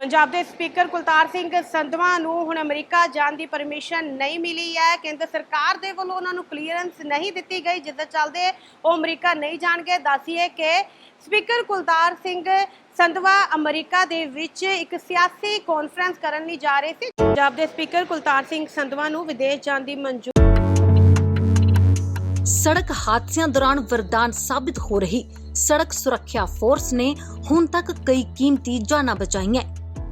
ਪੰਜਾਬ ਦੇ ਸਪੀਕਰ ਕੁਲਤਾਰ ਸਿੰਘ ਸੰਧਵਾ ਨੂੰ ਹੁਣ ਅਮਰੀਕਾ ਜਾਣ ਦੀ ਪਰਮਿਸ਼ਨ ਨਹੀਂ ਮਿਲੀ ਹੈ। ਕੇਂਦਰ ਸਰਕਾਰ ਦੇ ਵੱਲੋਂ ਉਹਨਾਂ ਨੂੰ ਕਲੀਅਰੈਂਸ ਨਹੀਂ ਦਿੱਤੀ ਗਈ, ਜਿਸ ਦੇ ਚੱਲਦੇ ਉਹ ਅਮਰੀਕਾ ਨਹੀਂ ਜਾਣਗੇ। ਦੱਸੀਏ ਕਿ ਸਪੀਕਰ ਕੁਲਤਾਰ ਸਿੰਘ ਸੰਧਵਾ ਅਮਰੀਕਾ ਦੇ ਵਿੱਚ ਇੱਕ ਸਿਆਸੀ ਕਾਨਫਰੰਸ ਕਰਨ ਲਈ ਜਾ ਰਹੇ ਸੀ। ਪੰਜਾਬ ਦੇ ਸਪੀਕਰ ਕੁਲਤਾਰ ਸਿੰਘ ਸੰਧਵਾ ਨੂੰ ਵਿਦੇਸ਼ ਜਾਣ ਦੀ ਮਨਜ਼ੂਰੀ ਸੜਕ ਹਾਦਸਿਆਂ ਦੌਰਾਨ ਵਰਦਾਨ ਸਾਬਿਤ ਹੋ ਰਹੀ। ਸੜਕ ਸੁਰੱਖਿਆ ਫੋਰਸ ਨੇ ਹੁਣ ਤੱਕ ਕਈ ਕੀਮਤੀ ਜਾਨਾਂ ਬਚਾਈਆਂ।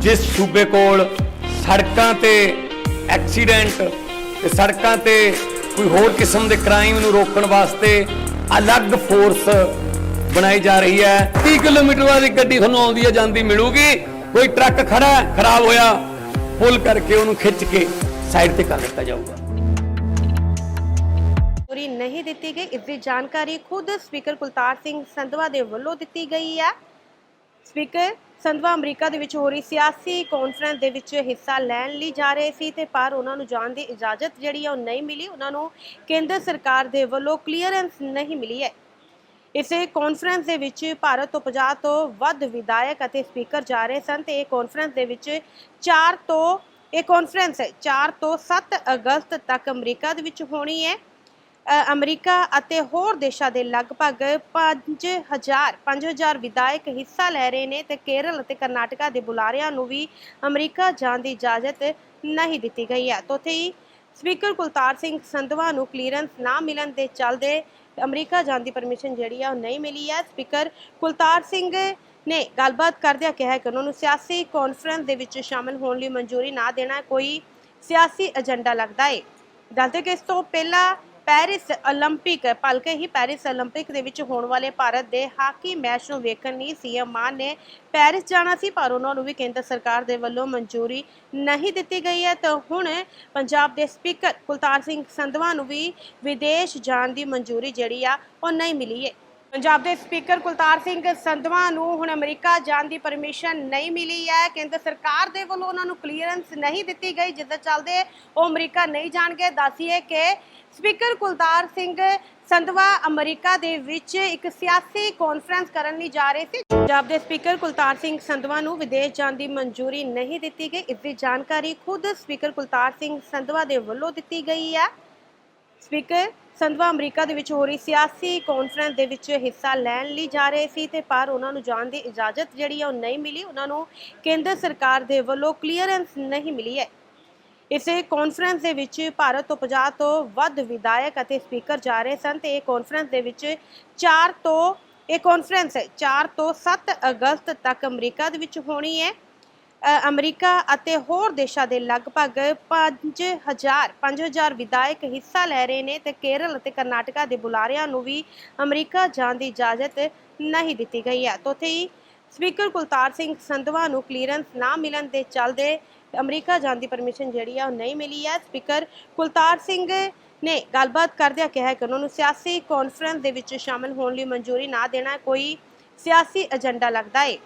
ਜਿਸ ਸੂਬੇ ਕੋਲ ਸੜਕਾਂ ਤੇ ਐਕਸੀਡੈਂਟ ਤੇ ਸੜਕਾਂ ਤੇ ਕੋਈ ਹੋਰ ਕਿਸਮ ਦੇ ਕ੍ਰਾਈਮ ਨੂੰ ਰੋਕਣ ਵਾਸਤੇ ਅਲੱਗ ਫੋਰਸ ਬਣਾਈ ਜਾ ਰਹੀ ਹੈ। 30 ਕਿਲੋਮੀਟਰ ਵਾਲੀ ਗੱਡੀ ਤੁਹਾਨੂੰ ਆਉਂਦੀ ਹੈ, ਜਾਂਦੀ ਮਿਲੂਗੀ। ਕੋਈ ਟਰੱਕ ਖੜਾ ਖਰਾਬ ਹੋਇਆ, ਪੁੱਲ ਕਰਕੇ ਉਹਨੂੰ ਖਿੱਚ ਕੇ ਸਾਈਡ ਤੇ ਕਰ ਦਿੱਤਾ ਜਾਊਗਾ। ਪੂਰੀ ਨਹੀਂ ਦਿੱਤੀ ਗਈ। ਇਸ ਦੀ ਜਾਣਕਾਰੀ ਖੁਦ ਸਪੀਕਰ ਕੁਲਤਾਰ ਸਿੰਘ ਸੰਧਵਾ ਦੇ ਵੱਲੋਂ ਦਿੱਤੀ ਗਈ ਹੈ। ਸਪੀਕਰ, ਸੰਧਵਾ ਅਮਰੀਕਾ ਦੇ ਵਿੱਚ ਹੋ ਰਹੀ ਸਿਆਸੀ ਕਾਨਫਰੰਸ ਦੇ ਵਿੱਚ ਹਿੱਸਾ ਲੈਣ ਲਈ ਜਾ ਰਹੇ ਸੀ ਤੇ ਪਰ ਉਹਨਾਂ ਨੂੰ ਜਾਣ ਦੀ ਇਜਾਜ਼ਤ ਜਿਹੜੀ ਹੈ ਉਹ ਨਹੀਂ ਮਿਲੀ। ਉਹਨਾਂ ਨੂੰ ਕੇਂਦਰ ਸਰਕਾਰ ਦੇ ਵੱਲੋਂ ਕਲੀਅਰੈਂਸ ਨਹੀਂ ਮਿਲੀ ਹੈ। ਇਸੇ ਕਾਨਫਰੰਸ ਦੇ ਵਿੱਚ ਭਾਰਤ ਤੋਂ 50 ਤੋਂ ਵੱਧ ਵਿਧਾਇਕ ਅਤੇ ਸਪੀਕਰ ਜਾ ਰਹੇ ਸਨ ਤੇ ਇਹ ਕਾਨਫਰੰਸ ਦੇ ਵਿੱਚ 4 ਤੋਂ, ਇਹ ਕਾਨਫਰੰਸ ਹੈ 4 ਤੋਂ 7 ਅਗਸਤ ਤੱਕ ਅਮਰੀਕਾ ਦੇ ਵਿੱਚ ਹੋਣੀ ਹੈ। ਅਮਰੀਕਾ ਅਤੇ ਹੋਰ ਦੇਸ਼ਾਂ ਦੇ ਲਗਭਗ 5000 5000 ਵਿਧਾਇਕ ਹਿੱਸਾ ਲੈ ਰਹੇ ਨੇ ਤੇ ਕੇਰਲ ਅਤੇ ਕਰਨਾਟਕਾ ਦੇ ਬੁਲਾਰਿਆਂ ਨੂੰ ਵੀ ਅਮਰੀਕਾ ਜਾਣ ਦੀ ਇਜਾਜ਼ਤ ਨਹੀਂ ਦਿੱਤੀ ਗਈ ਹੈ। ਤੋਂ ਹੀ ਸਪੀਕਰ ਕੁਲਤਾਰ ਸਿੰਘ ਸੰਧਵਾ ਨੂੰ ਕਲੀਅਰੈਂਸ ਨਾ ਮਿਲਣ ਦੇ ਚੱਲਦੇ ਅਮਰੀਕਾ ਜਾਣ ਦੀ ਪਰਮਿਸ਼ਨ ਜਿਹੜੀ ਆ ਉਹ ਨਹੀਂ ਮਿਲੀ ਹੈ। ਸਪੀਕਰ ਕੁਲਤਾਰ ਸਿੰਘ ਨੇ ਗੱਲਬਾਤ ਕਰਦਿਆਂ ਕਿਹਾ ਕਿ ਉਹਨਾਂ ਨੂੰ ਸਿਆਸੀ ਕਾਨਫਰੰਸ ਦੇ ਵਿੱਚ ਸ਼ਾਮਲ ਹੋਣ ਲਈ ਮਨਜ਼ੂਰੀ ਨਾ ਦੇਣਾ ਕੋਈ ਸਿਆਸੀ ਏਜੰਡਾ ਲੱਗਦਾ ਹੈ ਦੱਸਦੇ ਕਿ ਇਸ ਤੋਂ ਪਹਿਲਾਂ ਪੈਰਿਸ 올림픽 ਭਲਕੇ ਹੀ ਪੈਰਿਸ 올림픽 ਦੇ ਵਿੱਚ ਹੋਣ ਵਾਲੇ ਭਾਰਤ ਦੇ ਹਾਕੀ ਮੈਚ ਨੂੰ ਵੇਖਣ ਲਈ ਸੀਐਮ ਮਾਨ ਨੇ ਪੈਰਿਸ ਜਾਣਾ ਸੀ ਪਰ ਉਹਨਾਂ ਨੂੰ ਵੀ ਕੇਂਦਰ ਸਰਕਾਰ ਦੇ ਵੱਲੋਂ ਮਨਜ਼ੂਰੀ ਨਹੀਂ ਦਿੱਤੀ ਗਈ ਹੈ ਤਾਂ ਹੁਣ ਪੰਜਾਬ ਦੇ ਸਪੀਕਰ ਕੁਲਤਾਰ ਸਿੰਘ ਸੰਧਵਾ ਨੂੰ ਵੀ ਵਿਦੇਸ਼ ਜਾਣ ਦੀ ਮਨਜ਼ੂਰੀ ਜਿਹੜੀ ਆ ਉਹ ਨਹੀਂ ਮਿਲੀ ਹੈ ਪੰਜਾਬ ਦੇ ਸਪੀਕਰ ਕੁਲਤਾਰ ਸਿੰਘ ਸੰਧਵਾ ਨੂੰ ਹੁਣ ਅਮਰੀਕਾ ਜਾਣ ਦੀ ਪਰਮਿਸ਼ਨ ਨਹੀਂ ਮਿਲੀ ਹੈ। ਕੇਂਦਰ ਸਰਕਾਰ ਦੇ ਵੱਲੋਂ ਉਹਨਾਂ ਨੂੰ ਕਲੀਅਰੈਂਸ ਨਹੀਂ ਦਿੱਤੀ ਗਈ, ਜਿਸ ਦੇ ਚੱਲਦੇ ਉਹ ਅਮਰੀਕਾ ਨਹੀਂ ਜਾਣਗੇ। ਦੱਸੀਏ ਕਿ ਸਪੀਕਰ ਕੁਲਤਾਰ ਸਿੰਘ ਸੰਧਵਾ ਅਮਰੀਕਾ ਦੇ ਵਿੱਚ ਇੱਕ ਸਿਆਸੀ ਕਾਨਫਰੰਸ ਕਰਨ ਲਈ ਜਾ ਰਹੇ ਸੀ। ਪੰਜਾਬ ਦੇ ਸਪੀਕਰ ਕੁਲਤਾਰ ਸਿੰਘ ਸੰਧਵਾ ਨੂੰ ਵਿਦੇਸ਼ ਜਾਣ ਦੀ ਮਨਜ਼ੂਰੀ ਨਹੀਂ ਦਿੱਤੀ ਗਈ। ਇਸ ਦੀ ਜਾਣਕਾਰੀ ਖੁਦ ਸਪੀਕਰ ਕੁਲਤਾਰ ਸਿੰਘ ਸੰਧਵਾ ਦੇ ਵੱਲੋਂ ਦਿੱਤੀ ਗਈ ਹੈ। ਸਪੀਕਰ ਸੰਧਵਾ ਅਮਰੀਕਾ ਦੇ ਵਿੱਚ ਹੋ ਰਹੀ ਸਿਆਸੀ ਕਾਨਫਰੰਸ ਦੇ ਵਿੱਚ ਹਿੱਸਾ ਲੈਣ ਲਈ ਜਾ ਰਹੇ ਸੀ ਤੇ ਪਰ ਉਹਨਾਂ ਨੂੰ ਜਾਣ ਦੀ ਇਜਾਜ਼ਤ ਜਿਹੜੀ ਆ ਉਹ ਨਹੀਂ ਮਿਲੀ। ਉਹਨਾਂ ਨੂੰ ਕੇਂਦਰ ਸਰਕਾਰ ਦੇ ਵੱਲੋਂ ਕਲੀਅਰੈਂਸ ਨਹੀਂ ਮਿਲੀ ਹੈ। ਇਸੇ ਕਾਨਫਰੰਸ ਦੇ ਵਿੱਚ ਭਾਰਤ ਤੋਂ 50 ਤੋਂ ਵੱਧ ਵਿਧਾਇਕ ਅਤੇ ਸਪੀਕਰ ਜਾ ਰਹੇ ਸਨ ਤੇ ਇਹ ਕਾਨਫਰੰਸ ਦੇ ਵਿੱਚ 4 ਤੋਂ, ਇਹ ਕਾਨਫਰੰਸ 4 ਤੋਂ 7 ਅਗਸਤ ਤੱਕ ਅਮਰੀਕਾ ਦੇ ਵਿੱਚ ਹੋਣੀ ਹੈ। ਅਮਰੀਕਾ ਅਤੇ ਹੋਰ ਦੇਸ਼ਾਂ ਦੇ ਲਗਭਗ 5000 5000 ਵਿਧਾਇਕ ਹਿੱਸਾ ਲੈ ਰਹੇ ਨੇ ਤੇ ਕੇਰਲ ਅਤੇ ਕਰਨਾਟਕਾ ਦੇ ਬੁਲਾਰਿਆਂ ਨੂੰ ਵੀ ਅਮਰੀਕਾ ਜਾਣ ਦੀ ਇਜਾਜ਼ਤ ਨਹੀਂ ਦਿੱਤੀ ਗਈ ਹੈ। ਤੋਂ ਹੀ ਸਪੀਕਰ ਕੁਲਤਾਰ ਸਿੰਘ ਸੰਧਵਾ ਨੂੰ ਕਲੀਅਰੈਂਸ ਨਾ ਮਿਲਣ ਦੇ ਚੱਲਦੇ ਅਮਰੀਕਾ ਜਾਣ ਦੀ ਪਰਮਿਸ਼ਨ ਜਿਹੜੀ ਆ ਉਹ ਨਹੀਂ ਮਿਲੀ ਹੈ। ਸਪੀਕਰ ਕੁਲਤਾਰ ਸਿੰਘ ਨੇ ਗੱਲਬਾਤ ਕਰਦਿਆਂ ਕਿਹਾ ਕਿ ਉਹਨਾਂ ਨੂੰ ਸਿਆਸੀ ਕਾਨਫਰੰਸ ਦੇ ਵਿੱਚ ਸ਼ਾਮਲ ਹੋਣ ਲਈ ਮਨਜ਼ੂਰੀ ਨਾ ਦੇਣਾ ਕੋਈ ਸਿਆਸੀ ਏਜੰਡਾ ਲੱਗਦਾ ਹੈ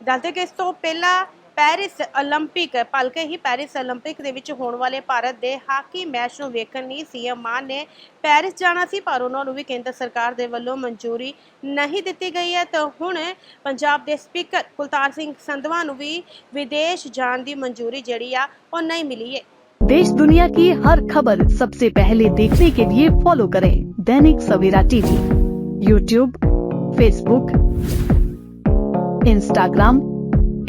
ਦੱਸਦੇ ਕਿ ਇਸ ਤੋਂ ਪਹਿਲਾਂ ਪੈਰਿਸ 올림픽 ਭਲਕੇ ਹੀ ਪੈਰਿਸ 올림픽 ਦੇ ਵਿੱਚ ਹੋਣ ਵਾਲੇ ਭਾਰਤ ਦੇ ਹਾਕੀ ਮੈਚ ਨੂੰ ਵੇਖਣ ਲਈ ਸੀਐਮ ਮਾਨ ਨੇ ਪੈਰਿਸ ਜਾਣਾ ਸੀ ਪਰ ਉਹਨਾਂ ਨੂੰ ਵੀ ਕੇਂਦਰ ਸਰਕਾਰ ਦੇ ਵੱਲੋਂ ਮਨਜ਼ੂਰੀ ਨਹੀਂ ਦਿੱਤੀ ਗਈ ਹੈ ਤਾਂ ਹੁਣ ਪੰਜਾਬ ਦੇ ਸਪੀਕਰ ਕੁਲਤਾਰ ਸਿੰਘ ਸੰਧਵਾ ਨੂੰ ਵੀ ਵਿਦੇਸ਼ ਜਾਣ ਦੀ ਮਨਜ਼ੂਰੀ ਜਿਹੜੀ ਆ ਉਹ ਨਹੀਂ ਮਿਲੀ ਹੈ देश दुनिया की हर खबर सबसे पहले देखने के लिए फॉलो करें Dainik Savera TV YouTube Facebook Instagram